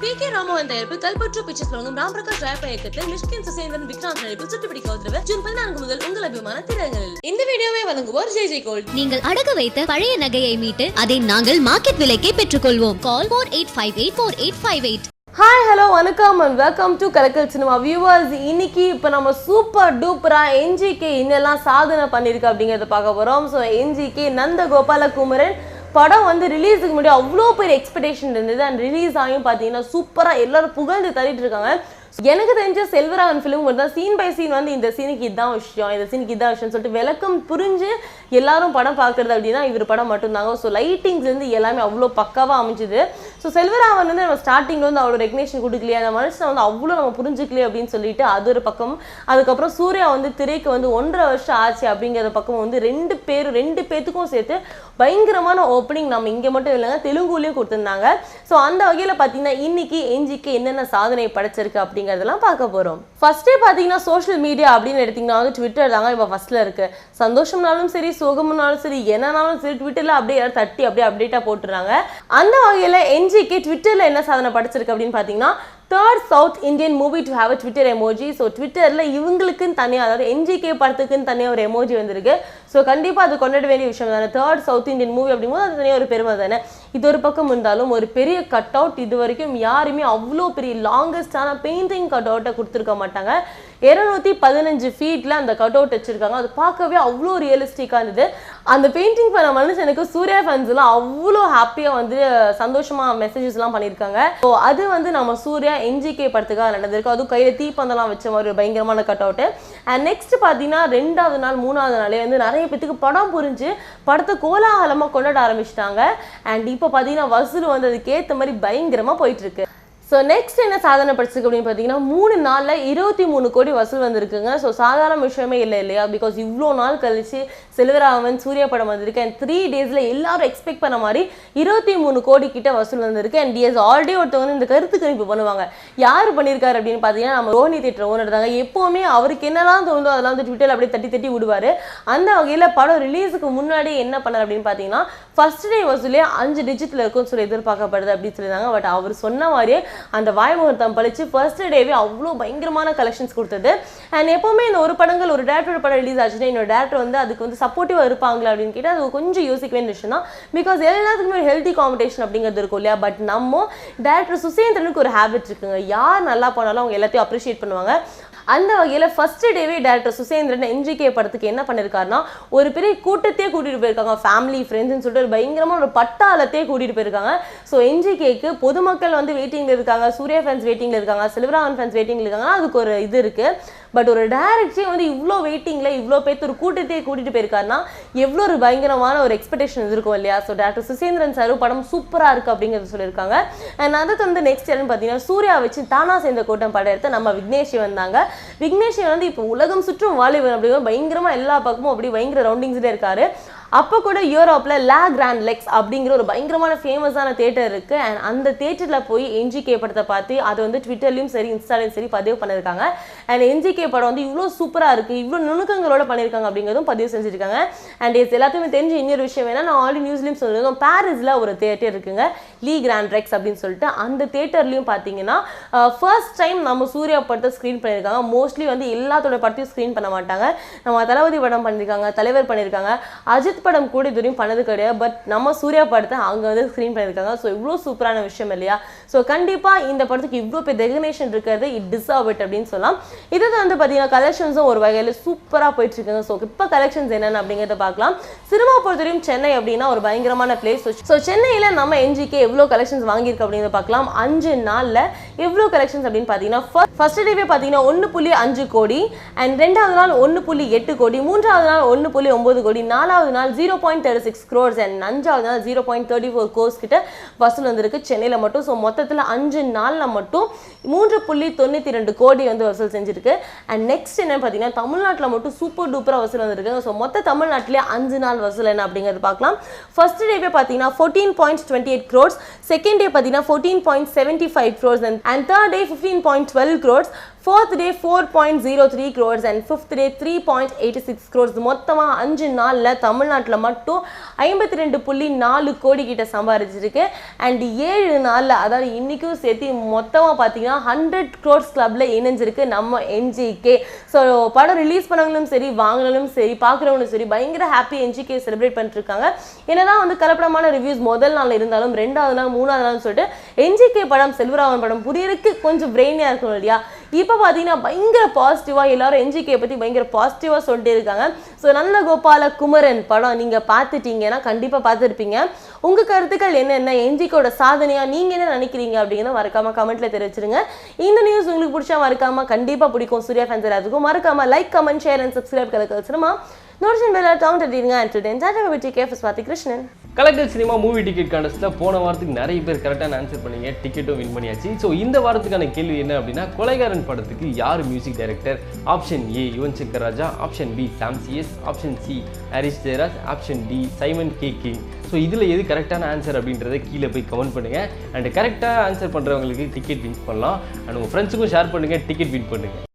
B K Ramohan தயாரிப்பு கல்பற்று pictures வழங்கும் ராம் பிரகாஷ் ராயப்பா இயக்கத்தில் மிஷ்கின் சுசேந்திரன் விக்ராந்த் நடிப்பில் சுட்டுப்பிடிக்க உத்தரவு ஜூன் பதினான்கு முதல் உங்கள் அபிமான திரையரங்களில் இந்த வீடியோவை வழங்குவோர் ஜெய் ஜெய் கோல்ட். நீங்கள் அடகு வைத்த பழைய நகையை மீட்டு அதை நாங்கள் மார்க்கெட் விலைக்கே பெற்றுக்கொள்வோம். Call four eight five eight four eight five eight. Hi hello வணக்கம் and welcome to Kalakkal cinema viewers இன்னைக்கு இப்போ நம்ம சூப்பர் டூப்பராக என்ஜிகே இன்னெல்லாம் சாதனை பண்ணியிருக்கு அப்படிங்கிறத பார்க்க போகிறோம் ஸோ என்ஜிகே நந்த கோபாலகுமரன் படம் வந்து ரிலீஸுக்கு முன்னாடி அவ்வளோ பெரிய எக்ஸ்பெக்டேஷன் இருந்தது. அண்ட் ரிலீஸ் ஆகியும் பார்த்தீங்கன்னா சூப்பராக எல்லாரும் புகழ்ந்து தள்ளிட்டு இருக்காங்க. எனக்கு தெரிஞ்ச செல்வராகன் ஃபிலிம் மட்டும் தான். சீன் பை சீன் வந்து இந்த சீனுக்கு இதுதான் விஷயம். இந்த சீனுக்கு இதுதான் விஷயம்னு சொல்லிட்டு விளக்கம் புரிஞ்சு எல்லாரும் படம் பார்க்குறது அப்படின்னா இவர் படம் மட்டும்தாங்க. ஸோ லைட்டிங்ஸ்லேருந்து எல்லாமே அவ்வளோ பக்காவாக அமைஞ்சுது. ஸோ செல்வராவன் வந்து நம்ம ஸ்டார்டிங்கில் வந்து அவ்வளோ ரெகனேஷன் கொடுக்கலையே அந்த மனுஷனை வந்து அவ்வளோ நம்ம புரிஞ்சுக்கலையே அப்படின்னு சொல்லிட்டு அது ஒரு பக்கம். அதுக்கப்புறம் சூர்யா வந்து திரைக்கு வந்து ஒன்றரை வருஷம் ஆச்சு அப்படிங்கிற பக்கம் வந்து ரெண்டு பேரும் ரெண்டு பேத்துக்கும் சேர்த்து பயங்கரமான ஓப்பனிங் நம்ம இங்கே மட்டும் இல்லைங்க தெலுங்குலேயும் கொடுத்துருந்தாங்க. ஸோ அந்த வகையில் பார்த்தீங்கன்னா இன்னைக்கு எஞ்சிக்கு என்னென்ன சாதனை படைச்சிருக்கு அப்படிங்கிறதெல்லாம் பார்க்க போகிறோம் ஃபர்ஸ்டே பார்த்தீங்கன்னா சோஷியல் மீடியா அப்படின்னு எடுத்தீங்கன்னா வந்து ட்விட்டர் தாங்க இப்போ ஃபர்ஸ்ட்ல இருக்கு. சந்தோஷம்னாலும் சரி சோகம்னாலும் சரி என்னன்னாலும் சரி ட்விட்டரில் அப்படியே தட்டி அப்படியே அப்டேட்டாக போட்டுறாங்க. அந்த வகையில் எஞ்சி என்ஜிக்கு ட்விட்டரில் என்ன சாதனை படைச்சிருக்கு அப்படின்னு பார்த்தீங்கன்னா third South Indian movie to have a Twitter emoji so ட்விட்டரில் இவங்களுக்குன்னு தனியாக அதாவது என்ஜிகே படத்துக்குன்னு தனியாக ஒரு எமோஜி வந்திருக்கு. ஸோ கண்டிப்பாக அது கொண்டாட வேண்டிய விஷயம் தானே. தேர்ட் சவுத் இந்தியன் மூவி அப்படிங்கும்போது அது தனியாக ஒரு பெருமை தானே. இது ஒரு பக்கம் இருந்தாலும் ஒரு பெரிய கட் அவுட் இது வரைக்கும் யாருமே அவ்வளோ பெரிய லாங்கஸ்டான பெயிண்டிங் கட் அவுட்டை கொடுத்துருக்க மாட்டாங்க. இருநூத்தி பதினஞ்சு ஃபீட்டில் அந்த கட் அவுட் வச்சிருக்காங்க. அது பார்க்கவே அவ்வளோ ரியலிஸ்டிக்காக இருந்தது. அந்த பெயிண்டிங் பண்ண மனுஷனுக்கு சூர்யா ஃபேன்ஸ்லாம் அவ்வளோ ஹாப்பியாக வந்து சந்தோஷமாக மெசேஜஸ்லாம் பண்ணியிருக்காங்க ஸோ அது வந்து நம்ம சூர்யா என்ஜிகே படத்துக்காக நடந்திருக்கு. அதுவும் கையில் தீப்பந்தெல்லாம் வச்ச மாதிரி ஒரு பயங்கரமான கட் அவுட்டு அண்ட் நெக்ஸ்ட் பார்த்தீங்கன்னா ரெண்டாவது நாள் மூணாவது நாளே வந்து நிறைய பேத்துக்கு படம் புரிஞ்சு படத்தை கோலாகலமாக கொண்டாட ஆரம்பிச்சிட்டாங்க. அண்ட் இப்போ பார்த்தீங்கன்னா வசூல் வந்ததுக்கு அதுக்கேற்ற மாதிரி பயங்கரமாக போயிட்டு இருக்கு. ஸோ நெக்ஸ்ட் என்ன சாதனை படிச்சிருக்கு அப்படின்னு பார்த்தீங்கன்னா மூணு நாளில் இருபத்தி மூணு கோடி வசூல் வந்திருக்குங்க. ஸோ சாதாரண விஷயமே இல்லை இல்லையா? பிகாஸ் இவ்வளோ நாள் கழிச்சு செல்வராமன் சூர்யா படம் வந்திருக்கு. அண்ட் த்ரீ டேஸில் எல்லாரும் எக்ஸ்பெக்ட் பண்ண மாதிரி இருபத்தி மூணு கோடி கிட்ட வசூல் வந்திருக்கு. அண்ட் டிஎஸ் ஆல்ரெடி ஒருத்தவங்க வந்து இந்த கருத்து கணிப்பு பண்ணுவாங்க. யார் பண்ணியிருக்காரு அப்படின்னு பார்த்தீங்கன்னா நம்ம ரோஹினி தேட்டர் ஓனர் தாங்க. எப்போவுமே அவருக்கு என்னெல்லாம் தோணுதோ அதெல்லாம் வந்து ட்விட்டரில் அப்படியே தட்டி தட்டி விடுவார். அந்த வகையில் படம் ரிலீஸுக்கு முன்னாடி என்ன பண்ணார் அப்படின்னு பார்த்தீங்கன்னா ஃபர்ஸ்ட் டே வசூலே அஞ்சு டிஜிட்டில் இருக்கும்னு சொல்லி எதிர்பார்க்கப்படுது அப்படின்னு சொல்லியிருந்தாங்க. பட் அவர் சொன்ன மாதிரியே அந்த வாய்முகூர்த்தம் பழிச்சு ஃபர்ஸ்ட் டேவே அவ்வளோ பயங்கரமான கலெக்ஷன்ஸ் கொடுத்தது. அண்ட் எப்போவுமே இந்த ஒரு படங்கள் ஒரு டேரக்டர் படம் ரிலீஸ் ஆச்சுன்னா என்னோட டேரக்டர் வந்து அதுக்கு வந்து சப்போர்ட்டிவாக இருப்பாங்களா அப்படின்னு கேட்டால் அது கொஞ்சம் யோசிக்க வேண்டிய விஷயம் தான். பிகாஸ் எல்லாத்துக்குமே ஒரு ஹெல்த்தி காம்படிஷன் அப்படிங்கிறது இருக்கும் இல்லையா? பட் நம்ம டேரக்டர் சுசேந்திரனுக்கு ஒரு ஹேபிட் இருக்குங்க. யார் நல்லா போனாலும் அவங்க எல்லாத்தையும் அப்ரிஷியேட் பண்ணுவாங்க. அந்த வகையில் ஃபர்ஸ்ட் டேவே டேரக்டர் சுசேந்திரன் என்ஜிகே படத்துக்கு என்ன பண்ணியிருக்காருன்னா ஒரு பெரிய கூட்டத்தையே கூட்டிகிட்டு போயிருக்காங்க. ஃபேமிலி ஃப்ரெண்ட்ஸ்னு சொல்லிட்டு ஒரு பயங்கரமாக ஒரு பட்டாளத்தையே கூட்டிகிட்டு போயிருக்காங்க. ஸோ என்ஜிகேக்கு பொதுமக்கள் வந்து வெயிட்டிங்கில் இருக்காங்க சூர்யா ஃபேன்ஸ் வெயிட்டிங்கில் இருக்காங்க சில்வராமன் ஃபேன்ஸ் வெயிட்டிங்கில் இருக்காங்கன்னா அதுக்கு ஒரு இது இருக்குது பட் ஒரு டேரக்டே வந்து இவ்வளோ வெயிட்டிங்கில் இவ்வளோ பேர்த்து ஒரு கூட்டத்தையே கூட்டிகிட்டு போயிருக்காருன்னா எவ்வளோ ஒரு பயங்கரமான ஒரு எக்ஸ்பெக்டேஷன் இருக்கும் இல்லையா? ஸோ டேரக்டர் சுசேந்திரன் சார் படம் சூப்பராக இருக்குது அப்படிங்கிறது சொல்லியிருக்காங்க. அண்ட் அதை வந்து நெக்ஸ்ட் இயர்னு பார்த்தீங்கன்னா சூர்யா வச்சு தானா சேர்ந்த கூட்டம் படம் எடுத்து நம்ம விக்னேஷி வந்தாங்க விக்னேஷி வந்து இப்போ உலகம் சுற்றும் வாலிபன் அப்படிங்கிற பயங்கரமாக எல்லா பக்கமும் அப்படி பயங்கர ரவுண்டிங்ஸ்லேயே இருக்காரு. அப்போ கூட யூரோப்பில் லா கிராண்ட் லெக்ஸ் அப்படிங்கிற ஒரு பயங்கரமான ஃபேமஸான தேட்டர் இருக்குது அண்ட் அந்த தேட்டரில் போய் என்ஜிகே படத்தை பார்த்து அது வந்து ட்விட்டர்லையும் சரி இன்ஸ்டாலையும் சரி பதிவு பண்ணியிருக்காங்க. அண்ட் என்ஜிகே படம் வந்து இவ்வளோ சூப்பராக இருக்குது இவ்வளோ நுணுக்கங்களோட பண்ணியிருக்காங்க அப்படிங்கிறதும் பதிவு செஞ்சுருக்காங்க. அண்ட் இது எல்லாத்தையுமே தெரிஞ்ச இன்னொரு விஷயம் வேணால் நான் ஆல்ரெடி நியூஸ்லேயும் சொல்லியிருந்தோம் பாரிஸில் ஒரு தேட்டர் இருக்குங்க. லீ கிராண்ட் ரெக்ஸ் அப்படின்னு சொல்லிட்டு அந்த தேட்டர்லையும் பார்த்தீங்கன்னா ஃபர்ஸ்ட் டைம் நம்ம சூர்யா படத்தை ஸ்க்ரீன் பண்ணியிருக்காங்க. மோஸ்ட்லி வந்து எல்லாத்தோட படத்தையும் ஸ்க்ரீன் பண்ண மாட்டாங்க. நம்ம தளபதி படம் பண்ணியிருக்காங்க தலைவர் பண்ணியிருக்காங்க. அஜித் படம் கூட இது வரையும் பண்ணது கிடையாது. பட் நம்ம சூர்யா படத்தை அங்கே வந்து ஸ்க்ரீன் பண்ணியிருக்காங்க. ஸோ இவ்வளோ சூப்பரான விஷயம் இல்லையா? ஸோ கண்டிப்பாக இந்த படத்துக்கு இவ்வளோ பெரிய டெகனேஷன் இருக்கிறது இட் டிசர்வ் இட் அப்படின்னு சொல்லலாம். இது வந்து பார்த்தீங்கன்னா கலெக்ஷன்ஸும் ஒரு வகையில் சூப்பராக போயிட்டுருக்குங்க ஸோ இப்போ கலெக்ஷன்ஸ் என்னென்னு அப்படிங்கிறத பார்க்கலாம். சினிமா பொறுத்தவரையும் சென்னை அப்படின்னா ஒரு பயங்கரமான பிளேஸ் ஸோ சென்னையில் நம்ம எஞ்சிக்கே எவ்வளோ கலெக்ஷன்ஸ் வாங்கியிருக்கு அப்படின்னு பார்க்கலாம். அஞ்சு நாளில் எவ்வளோ கலெக்ஷன்ஸ் அப்படின்னு பார்த்தீங்கன்னா ஃபர்ஸ்ட் டேவே பார்த்தீங்கன்னா ஒன்று புள்ளி அஞ்சு கோடி. அண்ட் ரெண்டாவது நாள் ஒன்று புள்ளி எட்டு கோடி. மூன்றாவது நாள் ஒன்று புள்ளி ஒம்பது கோடி. நாலாவது நாள் zero point thirty six crores and அஞ்சாவது நாள் zero point thirty four crores கிட்ட வசூல் வந்திருக்கு சென்னையில் மட்டும். ஸோ மொத்தத்தில் அஞ்சு நாளில் மட்டும் மூன்று புள்ளி தொண்ணூற்றி ரெண்டு கோடி வந்து வசூல் செஞ்சிருக்கு. அண்ட் நெக்ஸ்ட் என்ன பார்த்தீங்கன்னா தமிழ்நாட்டில் மட்டும் சூப்பர் டூப்பராக வசூல் வந்திருக்கு. ஸோ மொத்த தமிழ்நாட்டிலே அஞ்சு நாள் வசூல் என்ன அப்படிங்கிறது பார்க்கலாம். ஃபர்ஸ்ட் டேவே பார்த்தீங்கன்னா fourteen point twenty eight crores second day பார்த்தீங்கன்னா fourteen point seventy five crores and and third day fifteen point twelve crores fourth day four point zero three crores and fifth day three point eighty six crores மொத்தமாக அஞ்சு நாளில் தமிழ்நாட்டில் மட்டும் ஐம்பத்தி ரெண்டு புள்ளி நாலு கோடி கிட்ட சம்பாரிச்சிருக்கு. அண்ட் ஏழு நாளில் அதாவது இன்றைக்கும் சேர்த்து மொத்தமாக பார்த்தீங்கன்னா ஹண்ட்ரட் க்ரோர்ஸ் கிளப்பில் இணைஞ்சிருக்கு நம்ம என்ஜிகே ஸோ படம் ரிலீஸ் பண்ணவங்களும் சரி வாங்கினாலும் சரி பார்க்குறவங்களும் சரி பயங்கர ஹாப்பி என்ஜிகே செலிப்ரேட் பண்ணிட்டுருக்காங்க. என்ன என்னதான் வந்து கலப்படமான ரிவ்யூஸ் முதல் நாள் இருந்தாலும் ரெண்டாவது நாள் மூணாவது நாள் சொல்லிட்டு என்ஜிகே படம் செல்வராமன் படம் புரியறதுக்கு கொஞ்சம் பிரெயினியாக இருக்கும் இல்லையா? இப்போ பார்த்தீங்கன்னா பயங்கர பாசிட்டிவாக எல்லாரும் என்ஜிகே பற்றி பயங்கர பாசிட்டிவாக சொல்லிட்டு இருக்காங்க. ஸோ நல்ல கோபால குமரன் படம் நீங்கள் பார்த்துட்டீங்கன்னா கண்டிப்பாக பார்த்துருப்பீங்க. உங்கள் கருத்துக்கள் என்னென்ன என்ஜிகோட சாதனையாக நீங்கள் என்ன நினைக்கிறீங்க அப்படிங்கிறத மறக்காம கமெண்ட்டில் தெரிவிச்சிருங்க. இந்த நியூஸ் உங்களுக்கு பிடிச்சா மறக்காமல் கண்டிப்பாக பிடிக்கும். சூர்யா ஃபேன்ஸ் எல்லாத்துக்கும். மறக்காமல் like comment share and subscribe Kalakkal cinema. Notification bell button தட்டிடுங்க. And today டாடா விட்டி K Swathi Krishnan Kalakkal cinema movie ticket கான்டெஸ்ட்டில் போன வாரத்துக்கு நிறைய பேர் கரெக்டான ஆன்சர் பண்ணீங்க. டிக்கெட்டும் வின் பண்ணியாச்சு. ஸோ இந்த வாரத்துக்கான கேள்வி என்ன அப்படின்னா கொலைகாரன் படத்துக்கு யார் music director option A Yuvan Shankar Raja option B Sam CS option C Harris Jayaraj option D Simon K King so இதில் எது கரெக்டான ஆன்சர் அப்படின்றத கீழே போய் கமெண்ட் பண்ணுங்கள் அண்ட் கரெக்டாக ஆன்சர் பண்ணுறவங்களுக்கு டிக்கெட் வின் பண்ணலாம். அண்ட் உங்கள் ஃப்ரெண்ட்ஸுக்கும் ஷேர் பண்ணுங்கள் டிக்கெட் வின் பண்ணுங்கள்